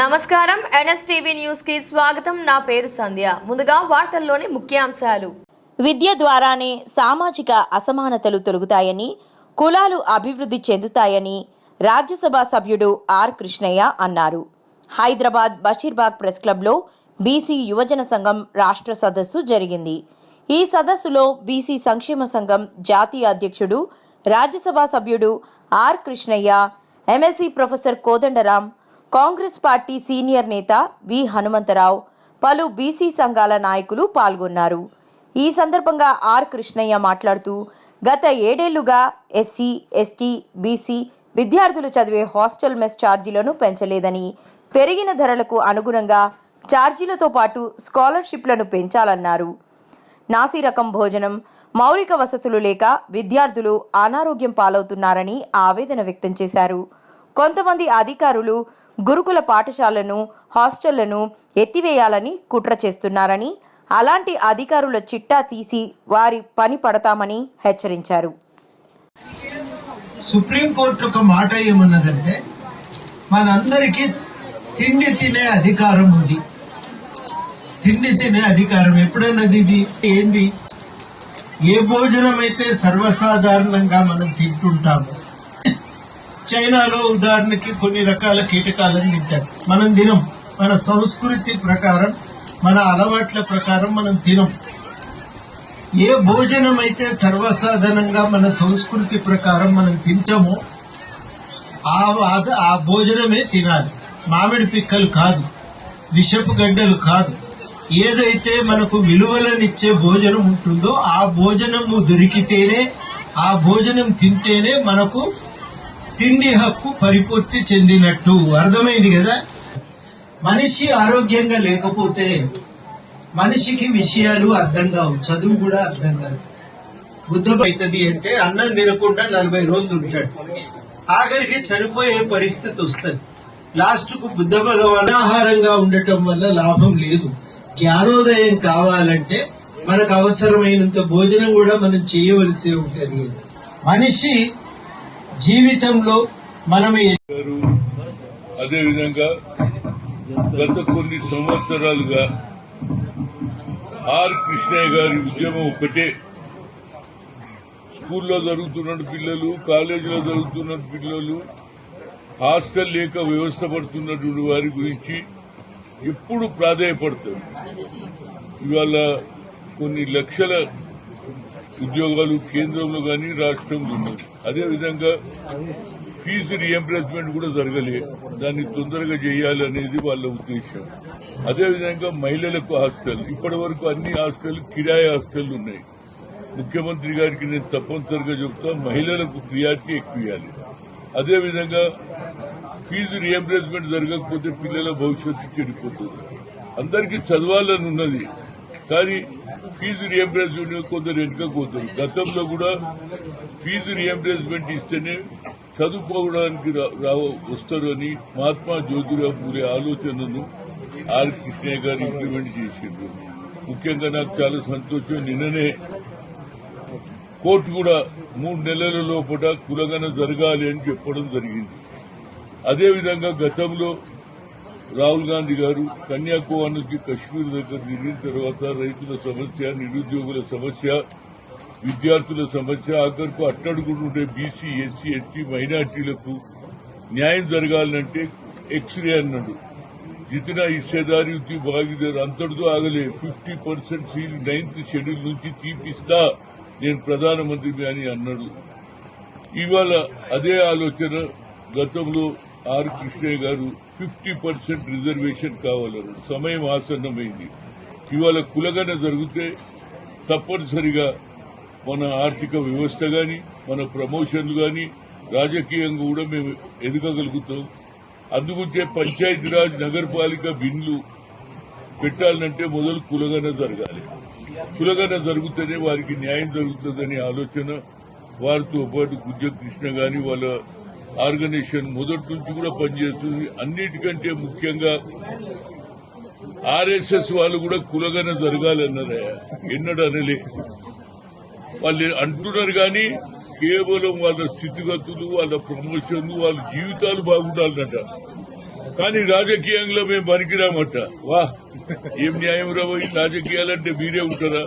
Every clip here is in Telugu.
నమస్కారం. ఎన్ఎస్టీవీ న్యూస్కి స్వాగతం. నా పేరు సంధ్య. ముందుగా వార్తల్లోని ముఖ్యాంశాలు. విద్య ద్వారానే సామాజిక అసమానతలు తొలగుతాయని కులాలు అభివృద్ధి చెందుతాయని రాజ్యసభ సభ్యుడు ఆర్ కృష్ణయ్య అన్నారు. హైదరాబాద్ బషీర్బాగ్ ప్రెస్ క్లబ్లో బీసీ యువజన సంఘం రాష్ట్ర సదస్సు జరిగింది. ఈ సదస్సులో బీసీ సంక్షేమ సంఘం జాతీయ అధ్యక్షుడు రాజ్యసభ సభ్యుడు R Krishnaiah MLC professor Kodandaram Congress party senior నేత వి. హనుమంతరావు పలు బీసీ సంఘాల నాయకులు పాల్గొన్నారు. ఈ సందర్భంగా ఆర్. కృష్ణయ్య మాట్లాడుతూ గత ఏడేళ్ళుగా ఎస్సీ ఎస్టీ బీసీ విద్యార్థులు చదివే హాస్టల్ మెస్ ఛార్జీలను పెంచలేదని పెరిగిన ధరలకు అనుగుణంగా ఛార్జీలతో పాటు స్కాలర్షిప్లను పెంచాలన్నారు. నాసి రకం భోజనం మౌలిక వసతులు లేక విద్యార్థులు అనారోగ్యం పాలవుతున్నారని ఆవేదన వ్యక్తం చేశారు. కొంతమంది అధికారులు గురుకుల పాఠశాలను హాస్టళ్ళను ఎత్తివేయాలని కుట్ర చేస్తున్నారని అలాంటి అధికారుల చిట్టా తీసి వారి పని పడతామని హెచ్చరించారు. సుప్రీంకోర్టు ఒక మాట ఏమన్నదంటే మనందరికీ తిండి తినే అధికారం ఉంది. తిండి తినే అధికారం ఎప్పుడన్నది ఇది ఏంది? ఏ భోజనం అయితే సర్వసాధారణంగా మనం తింటుంటాము చైనాలో ఉదాహరణకి కొన్ని రకాల కీటకాలను తింటారు. మనం తినం. మన సంస్కృతి ప్రకారం మన అలవాట్ల ప్రకారం మనం తినం. ఏ భోజనం అయితే సర్వసాధారణంగా మన సంస్కృతి ప్రకారం మనం తింటామో ఆ ఆ భోజనమే తినాలి. మామిడి పిక్కలు కాదు విషపు గడ్డలు కాదు. ఏదైతే మనకు విలువలనిచ్చే భోజనం ఉంటుందో ఆ భోజనము దొరికితేనే ఆ భోజనం తింటేనే మనకు తిండి హక్కు పరిపూర్తి చెందినట్టు. అర్థమైంది కదా? మనిషి ఆరోగ్యంగా లేకపోతే మనిషికి విషయాలు అర్థం కావు. చదువు కూడా అర్థం కాదు. బుద్ధమైతుంది అంటే అన్నం తినకుండా నలభై రోజులు ఉంటాడు. ఆఖరికి చనిపోయే పరిస్థితి వస్తుంది. లాస్ట్కు బుద్ధ భగవాన్ ఆహారంగా ఉండటం వల్ల లాభం లేదు. జ్ఞానోదయం కావాలంటే మనకు అవసరమైనంత భోజనం కూడా మనం చేయవలసి ఉంటుంది. మనిషి జీవితంలో మనం ఏ- గారు అదేవిధంగా గత కొన్ని సంవత్సరాలుగా ఆర్ కృష్ణయ్య గారి ఉద్యమం ఒకటే. స్కూల్లో జరుగుతున్న పిల్లలు కాలేజీలో జరుగుతున్న పిల్లలు హాస్టల్ లేక వ్యవస్థ పడుతున్నటువంటి వారి గురించి ఎప్పుడు ప్రాధాయపడతారు? ఇవాళ కొన్ని లక్షల ఉద్యోగాలు కేంద్రంలో కానీ రాష్ట్రంలో ఉన్నాయి అదేవిధంగా ఫీజు రియంబర్స్మెంట్ కూడా జరగలే. దాన్ని తొందరగా చేయాలి అనేది వాళ్ళ ఉద్దేశం. అదేవిధంగా మహిళలకు హాస్టల్. ఇప్పటి వరకు అన్ని హాస్టల్ కిరాయి హాస్టల్ ఉన్నాయి. ముఖ్యమంత్రి గారికి నేను తప్పనిసరిగా చెప్తా మహిళలకు ప్రియారిటీ ఎక్కువ ఇవ్వాలి అదేవిధంగా ఫీజు రియంబర్స్మెంట్ జరగకపోతే పిల్లల భవిష్యత్తు చెడిపోతుంది. అందరికీ చదవాలని ఉన్నది. కానీ ఫీజు రియంబర్స్మెంట్ కొందరు వెనుకపోతారు గతంలో కూడా ఫీజు రియంబర్స్మెంట్ ఇస్తేనే చదువుకోవడానికి రా- వస్తారు అని మహాత్మా జ్యోతిరావు పూలే ఆలోచనను ఆర్ కృష్ణయ్య గారు ఇంప్లిమెంట్ చేసిండ్రు. ముఖ్యంగా నాకు చాలా సంతోషం. నిన్ననే కోర్టు కూడా మూడు నెలల లోపల కులగన జరగాలి అని చెప్పడం జరిగింది. అదేవిధంగా గతంలో రాహుల్ గాంధీ గారు కన్యాకుమారికి నుంచి కశ్మీర్ దగ్గర తిరిగిన తర్వాత రైతుల సమస్య నిరుద్యోగుల సమస్య విద్యార్థుల సమస్య ఆఖరుకు అట్టడుగుంటుండే బీసీ ఎస్సీ ఎస్టీ మైనార్టీలకు న్యాయం జరగాలంటే ఎక్స్రే అన్నాడు. జితిన హిస్సేదారి ఉత్తి భాగీదారు అంతటితో ఆగలే. Fifty percent seal ninth schedule నుంచి తీపిస్తా నేను ప్రధానమంత్రి అని అన్నాడు. ఇవాళ అదే ఆలోచన గతంలో ఆర్ కృష్ణయ్య గారు ఫిఫ్టీ పర్సెంట్ రిజర్వేషన్ కావాలన్నారు సమయం ఆసన్నమైంది. ఇవాళ కులగన జరిగితే తప్పనిసరిగా మన ఆర్థిక వ్యవస్థ కానీ మన ప్రమోషన్లు కానీ రాజకీయంగా కూడా మేము ఎదగగలుగుతాం. అందుకుంటే పంచాయతీరాజ్ నగరపాలిక బిన్లు పెట్టాలంటే మొదలు కులగన జరగాలి. కులగన జరుగుతేనే వారికి న్యాయం జరుగుతుందనే ఆలోచన వారితో పాటు గుజ్జ కృష్ణ గాని వాళ్ళ ఆర్గనైజేషన్ మొదటి నుంచి కూడా పనిచేస్తుంది. అన్నిటికంటే ముఖ్యంగా ఆర్ఎస్ఎస్ వాళ్ళు కూడా కులగన జరగాలన్నారే. ఎన్నడూ అనలే వాళ్ళు అంటున్నారు కానీ కేవలం వాళ్ళ స్థితిగతులు వాళ్ళ ప్రమోషన్లు వాళ్ళ జీవితాలు బాగుండాలన్నట కానీ రాజకీయంలో మేము పనికిరామట. వా ఏం న్యాయం రాబో ఈ రాజకీయాలంటే మీరే ఉంటారా?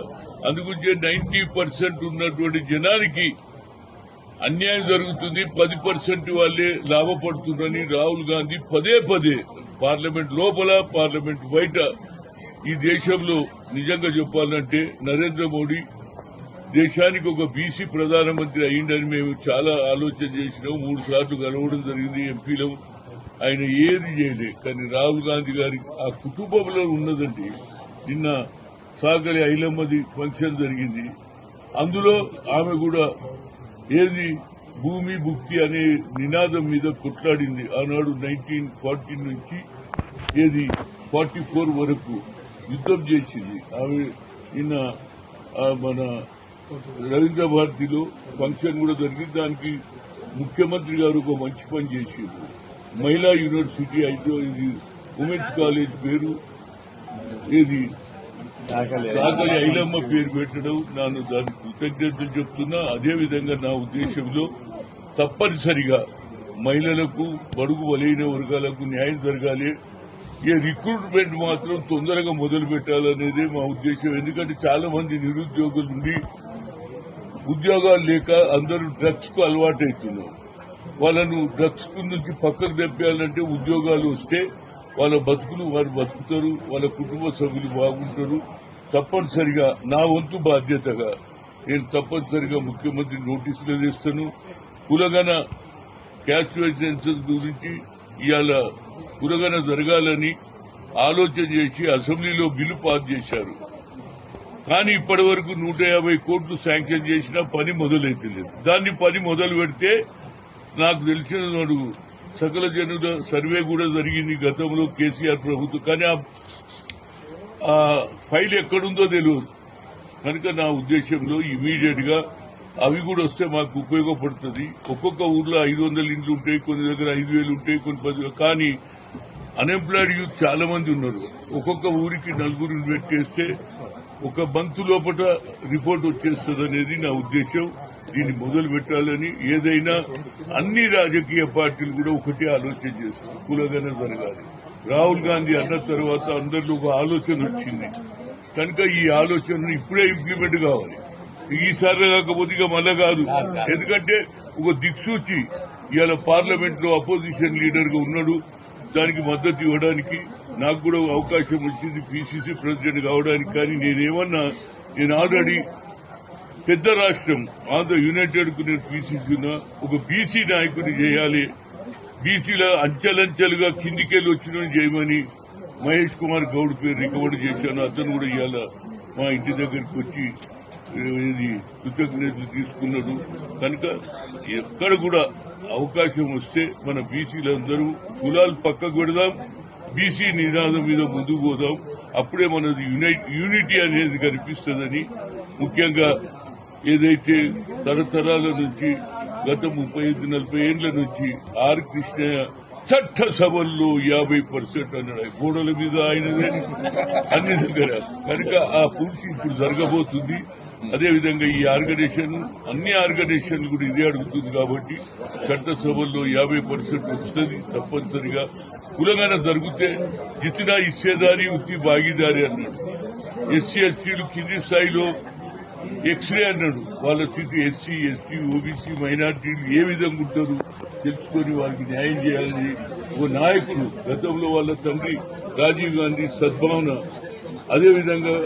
అందుగురించి నైన్టీ పర్సెంట్ ఉన్నటువంటి జనానికి అన్యాయం జరుగుతుంది పది పర్సెంట్ వాళ్ళే లాభపడుతుందని రాహుల్ గాంధీ పదే పదే పార్లమెంట్ లోపల పార్లమెంట్ బయట ఈ దేశంలో నిజంగా చెప్పాలంటే నరేంద్ర మోడీ దేశానికి ఒక బీసీ ప్రధానమంత్రి అయిందని మేము చాలా ఆలోచన చేసినాం. మూడు సార్లు కలవడం జరిగింది ఎంపీలో. ఆయన ఏది చేయలే. కానీ రాహుల్ గాంధీ గారి ఆ కుటుంబంలో ఉన్నదండి నిన్న సాగలి ఐలమ్మది ఫంక్షన్ జరిగింది. అందులో ఆమె కూడా ఏది? భూమి భుక్తి అనే నినాదం మీద కొట్లాడింది ఆనాడు నైన్టీన్ ఫార్టీ నుంచి ఏది ఫార్టీ ఫోర్ వరకు యుద్దం చేసింది. ఆమె నిన్న మన రవీంద్ర భారతిలో ఫంక్షన్ కూడా జరిగింది. దానికి ముఖ్యమంత్రి గారు ఒక మంచి పని చేసింది మహిళా యూనివర్సిటీ అయితే ఇది ఉమెన్స్ కాలేజ్ పేరు ఏది కాకలి ఐలమ్మ పేరు పెట్టడం నన్ను దాని కృతజ్ఞతలు చెప్తున్నా. అదే విధంగా నా ఉద్దేశంలో తప్పనిసరిగా మహిళలకు బడుగు వలైన వర్గాలకు న్యాయం జరగాలి. ఈ రిక్రూట్మెంట్ మాత్రం తొందరగా మొదలు పెట్టాలనేదే మా ఉద్దేశం. ఎందుకంటే చాలా మంది నిరుద్యోగులు ఉండి ఉద్యోగాలు లేక అందరూ డ్రగ్స్కు అలవాటవుతున్నారు వాళ్ళను డ్రగ్స్ నుంచి పక్కకు తెప్పాలంటే ఉద్యోగాలు వస్తే వాళ్ళ బతుకులు వారు బతుకుతారు వాళ్ళ కుటుంబ సభ్యులు బాగుంటారు. తప్పనిసరిగా నా వంతు బాధ్యతగా నేను తప్పనిసరిగా ముఖ్యమంత్రి నోటీసులు తెస్తాను కులగన క్యాష్ గురించి ఇవాళ కులగన జరగాలని ఆలోచన చేసి అసెంబ్లీలో బిల్లు పాస్ చేశారు. కానీ ఇప్పటి వరకు నూట యాభై కోట్లు శాంక్షన్ చేసినా పని మొదలైతే లేదు దాన్ని పని మొదలు పెడితే నాకు తెలిసిన నడుగు సకల జనుల సర్వే కూడా జరిగింది గతంలో కేసీఆర్ ప్రభుత్వం. కానీ ఆ- ఫైల్ ఎక్కడుందో తెలియదు. కనుక నా ఉద్దేశంలో ఇమీడియట్గా అవి కూడా వస్తే మాకు ఉపయోగపడుతుంది. ఒక్కొక్క ఊర్లో ఐదు వందల ఇండ్లు ఉంటాయి కొన్ని దగ్గర ఐదు వేలు ఉంటాయి కొన్ని పది కానీ అన్ఎంప్లాయిడ్ యూత్ చాలా మంది ఉన్నారు. ఒక్కొక్క ఊరికి నలుగురిని పెట్టేస్తే ఒక బంతు లోపల రిపోర్ట్ వచ్చేస్తుంది అనేది నా ఉద్దేశం. దీన్ని మొదలు పెట్టాలని ఏదైనా అన్ని రాజకీయ పార్టీలు కూడా ఒకటే ఆలోచన చేస్తారు కులగానే జరగాలి. రాహుల్ గాంధీ అన్న తర్వాత అందరిలో ఒక ఆలోచన వచ్చింది. కనుక ఈ ఆలోచన ఇప్పుడే ఇంప్లిమెంట్ కావాలి. ఈసారి కాకపోతే ఇక మళ్ళా కాదు. ఎందుకంటే ఒక దిక్సూచి ఇవాళ పార్లమెంట్లో అపోజిషన్ లీడర్గా ఉన్నాడు. దానికి మద్దతు ఇవ్వడానికి నాకు కూడా అవకాశం వచ్చింది. పిసిసి ప్రెసిడెంట్ కావడానికి కానీ నేనేమన్నా నేను ఆల్రెడీ పెద్ద రాష్ట్రం. ఆంధ్ర యునైటెడ్కు నేను పిసిసి ఒక బీసీ నాయకుని చేయాలి. బీసీల అంచెలంచెలుగా కిందికెళ్ళి వచ్చిన చేయమని మహేష్ కుమార్ గౌడ్ పేరు రికమెండ్ చేశాను. అతను కూడా ఇవాళ మా ఇంటి దగ్గరికి వచ్చి ఇది కృతజ్ఞతలు తీసుకున్నాడు. కనుక ఎక్కడ కూడా అవకాశం వస్తే మన బీసీలందరూ కులాలు పక్కకు పెడదాం బీసీ నినాదం మీద ముందుకు పోదాం. అప్పుడే మనది యూనిటీ అనేది కనిపిస్తుందని ముఖ్యంగా ఏదైతే తరతరాల నుంచి గత ముప్పై ఐదు నలభై ఏళ్ళ నుంచి ఆర్ కృష్ణయ్య చట్ట సభల్లో యాభై పర్సెంట్ అన్నాడు. గోడల మీద ఆయనదే. అన్ని దగ్గర. కనుక ఆ పూర్తి ఇప్పుడు జరగబోతుంది. అదే విధంగా ఈ ఆర్గనైజేషన్ అన్ని ఆర్గనైజేషన్ కూడా ఇదే అడుగుతుంది కాబట్టి చట్ట సభల్లో యాభై పర్సెంట్ వస్తుంది తప్పనిసరిగా. కులగాన జరిగితే జితినా ఇచ్చేదారి ఉత్తి భాగీదారి అన్నాడు. ఎస్సీ ఎస్టీలు కింది స్థాయిలో ఎక్స్రే అన్నాడు. వాళ్ళ స్థితి ఎస్సీ ఎస్టీ ఓబీసీ మైనార్టీలు ఏ విధంగా ఉంటారు తెలుసుకొని వాళ్ళకి న్యాయం చేయాలని ఓ నాయకుడు గతంలో వాళ్ళ తండ్రి రాజీవ్ గాంధీ సద్భావన. అదేవిధంగా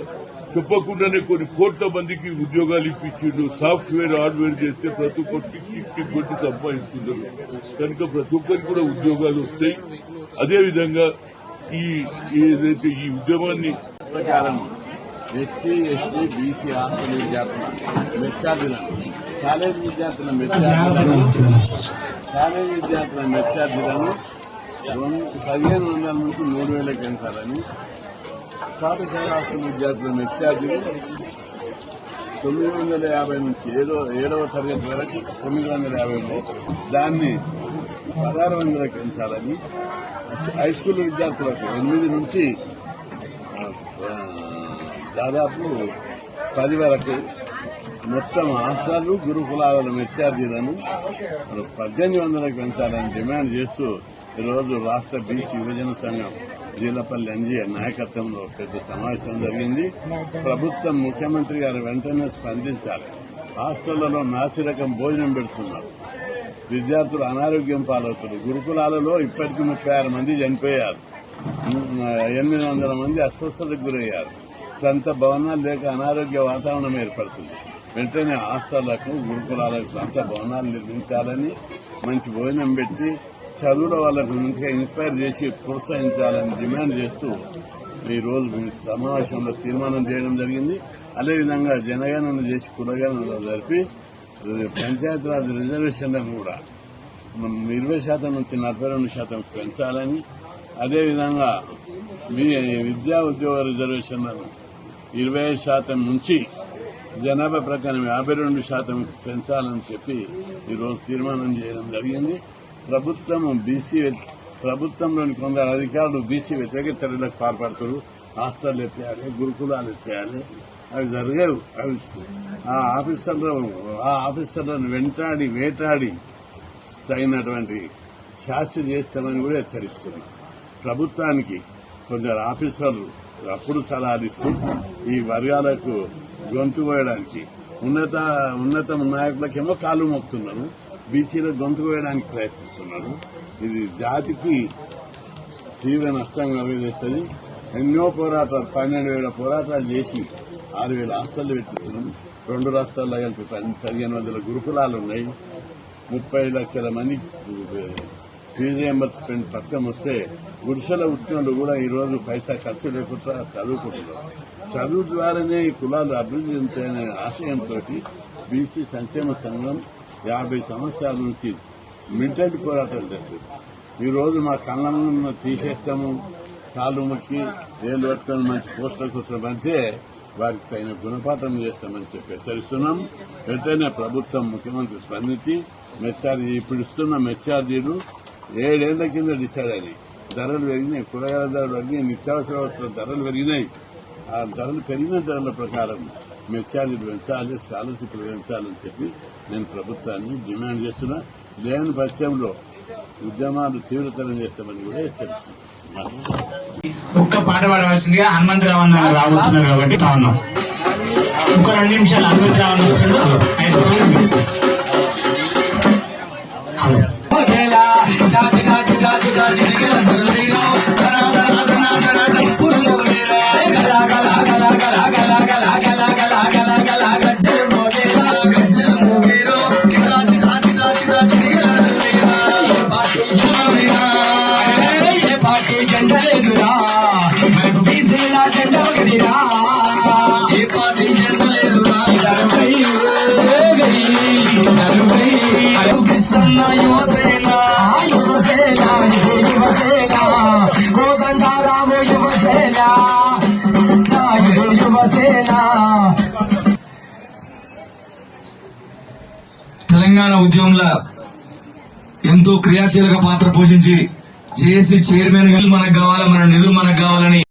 చెప్పకుండానే కొన్ని కోట్ల మందికి ఉద్యోగాలు ఇప్పించిండు. సాఫ్ట్వేర్ హార్డ్వేర్ చేస్తే ప్రతి ఒక్కరికి టిక్ కొట్టి సంపాదిస్తున్నారు కనుక ప్రతి ఒక్కరికి కూడా ఉద్యోగాలు వస్తాయి. అదేవిధంగా ఈ ఏదైతే ఈ ఉద్యమాన్ని ఎస్సీ ఎస్టీ బీసీ హాస్టల్ విద్యార్థుల మెచ్చార్జీల కాలేజ్ విద్యార్థుల మెచ్చార్జీలను కాలేజ్ విద్యార్థుల మెచ్చార్జీలను పదిహేను వందల నుంచి మూడు వేలకు పెంచాలని పాఠశాల హాస్టల్ విద్యార్థుల మెచ్చార్జీలు తొమ్మిది వందల యాభై నుంచి ఏడో ఏడవ తరగతి వరకు తొమ్మిది వందల యాభై ఉన్నాయి. దాన్ని పదహారు వందలకు పెంచాలని హై స్కూల్ విద్యార్థులకు ఎనిమిది నుంచి దాదాపు పది వరకు మొత్తం హాస్టల్ గురుకులాల మెచ్చార్జీలను పద్దెనిమిది వందలకు పెంచాలని డిమాండ్ చేస్తూ ఈరోజు రాష్ట్ర బీసీ యువజన సంఘం జీలపల్లి ఎన్జీఏ నాయకత్వంలో పెద్ద సమావేశం జరిగింది. ప్రభుత్వం ముఖ్యమంత్రి గారు వెంటనే స్పందించాలి. హాస్టళ్ళలో నాసిరకం భోజనం పెడుతున్నారు. విద్యార్థులు అనారోగ్యం పాలవుతున్నారు. గురుకులాలలో ఇప్పటికీ ముప్పై ఆరు మంది చనిపోయారు. ఎనిమిది వందల మంది అస్వస్థతకు గురయ్యారు. సొంత భవనాలు లేక అనారోగ్య వాతావరణం ఏర్పడుతుంది. వెంటనే హాస్టళ్ళకు గురుకులాలకు సొంత భవనాలు నిర్మించాలని మంచి భోజనం పెట్టి చదువుల వాళ్ళకు మంచిగా ఇన్స్పైర్ చేసి ప్రోత్సహించాలని డిమాండ్ చేస్తూ ఈ రోజు సమావేశంలో తీర్మానం చేయడం జరిగింది. అదేవిధంగా జనగణన చేసి కులగణన జరిపి పంచాయతీరాజ్ రిజర్వేషన్లను కూడా ఇరవై శాతం నుంచి నలభై రెండు శాతం పెంచాలని అదేవిధంగా విద్యా ఉద్యోగ రిజర్వేషన్లను ఇరవై ఐదు శాతం నుంచి జనాభా ప్రకారం యాభై రెండు శాతం పెంచాలని చెప్పి ఈరోజు తీర్మానం చేయడం జరిగింది. ప్రభుత్వం బీసీ ప్రభుత్వంలోని కొందరు అధికారులు బీసీ వ్యతిరేక చర్యలకు పాల్పడుతారు. హాస్టల్ ఎత్తేయాలి గురుకులాలు ఎత్తేయాలి. అవి జరగవు. అవి ఆ ఆఫీసర్లు ఆ ఆఫీసర్లను వెంటాడి వేటాడి తగినటువంటి శాస్త్ర చేస్తామని కూడా హెచ్చరిస్తుంది ప్రభుత్వానికి కొందరు ఆఫీసర్లు అప్పుడు సలహాలు ఈ వర్గాలకు గొంతు కోయడానికి ఉన్నత ఉన్నత నాయకులకేమో కాలు మోపుతున్నారు బీసీలకు గొంతు కోయడానికి ప్రయత్నిస్తున్నారు. ఇది జాతికి తీవ్ర నష్టం కలుగజేస్తుంది. ఎన్నో పోరాటాలు పన్నెండు వేల పోరాటాలు చేసి ఆరు వేల హాస్టళ్ళు పెట్టిస్తున్నాం రెండు రాష్ట్రాల్లో కలిపి పదిహేను వందల గురుకులాలు ఉన్నాయి. ముప్పై లక్షల మంది ఫీజు రియంబర్స్మెంట్ పథకం వస్తే గుడిసెల ఉద్యోగులు కూడా ఈరోజు పైసా ఖర్చు లేకుండా చదువుకుంటున్నారు చదువు ద్వారానే ఈ కులాలు అభివృద్ధి చెందుతాయనే ఆశయంతో బీసీ సంక్షేమ సంఘం యాభై సంవత్సరాల నుంచి మిలిటెంట్ పోరాటం చేస్తుంది. ఈరోజు మా కళ్ళను తీసేస్తాము కాళ్ళు మొక్కి ఏళ్ళు పట్టుకొని మంచి పోస్టులకు వస్తామంటే వారికి తగిన గుణపాఠం చేస్తామని చెప్పి హెచ్చరిస్తున్నాం. వెంటనే ప్రభుత్వం ముఖ్యమంత్రి స్పందించి మెచ్చార్జీ ఇప్పుడు ఇస్తున్న మెచ్చార్జీలు ఏడేళ్ళ కింద డిసైడ్ అయినాయి. ధరలు పెరిగినాయి. కూరగాయల ధరలు పెరిగినాయి. నిత్యావసర వస్తువుల ధరలు పెరిగినాయి. ఆ ధరలు పెరిగిన ధరల ప్రకారం మెచ్చార్జీలు పెంచాలి స్కాలర్షిప్లు పెంచాలని చెప్పి నేను ప్రభుత్వాన్ని డిమాండ్ చేస్తున్నా. లేని పక్షంలో ఉద్యమాలు తీవ్రతరం చేస్తామని కూడా హెచ్చరిస్తున్నాను ఒక్క పాట పాడవలసిందిగా హనుమంతరావు అన్న రాబోతున్నారు కాబట్టి తా ఉన్నాం. ఇంకో రెండు నిమిషాలు హనుమంతరావు అన్న వస్తుండు హలో. తెలంగాణ ఎంతో క్రియాశీలక పాత్ర పోషించి జేఏసీ చైర్మన్గా మనకు కావాలి మన నిధులు మనకు కావాలని